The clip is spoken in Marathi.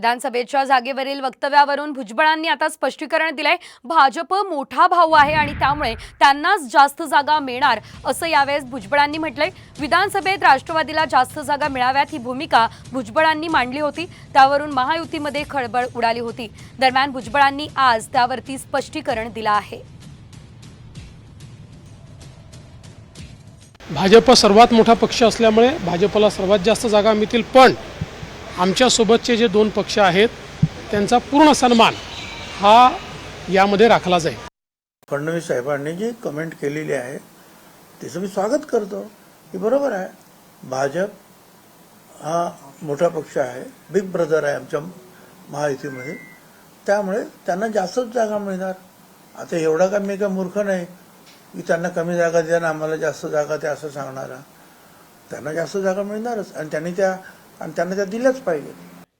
विधानसभेच्या जागेवरील वक्तव्यावरून भुजबळांनी आता स्पष्टीकरण दिलंय. भाजप मोठा भाऊ आहे आणि त्यामुळे त्यांनाच जास्त जागा मिळणार असं यावेळेस भुजबळांनी म्हटलंय. विधानसभेत राष्ट्रवादीला जास्त जागा मिळाव्यात ही भूमिका भुजबळांनी मांडली होती. त्यावरून महायुतीमध्ये खळबळ उडाली होती. दरम्यान भुजबळांनी आज त्यावरती स्पष्टीकरण दिलं आहे. भाजप सर्वात मोठा पक्ष असल्यामुळे भाजपला सर्वात जास्त जागा मिळतील पण आमच्यासोबतचे जे दोन पक्ष आहेत त्यांचा पूर्ण सन्मान हा यामध्ये राखला जाईल. फडणवीस साहेबांनी जी कमेंट केलेली आहे त्याचं मी स्वागत करतो. की बरोबर आहे. भाजप हा मोठा पक्ष आहे. बिग ब्रदर आहे आमच्या महायुतीमध्ये. त्यामुळे त्यांना जास्तच जागा मिळणार. आता एवढा का मी काय मूर्ख नाही? की त्यांना कमी जागा द्या ना आम्हाला जास्त जागा द्या असं सांगणारा. त्यांना जास्त जागा मिळणारच. आणि त्यांनी त्या आणि त्यांना त्या दिल्याच पाहिजे.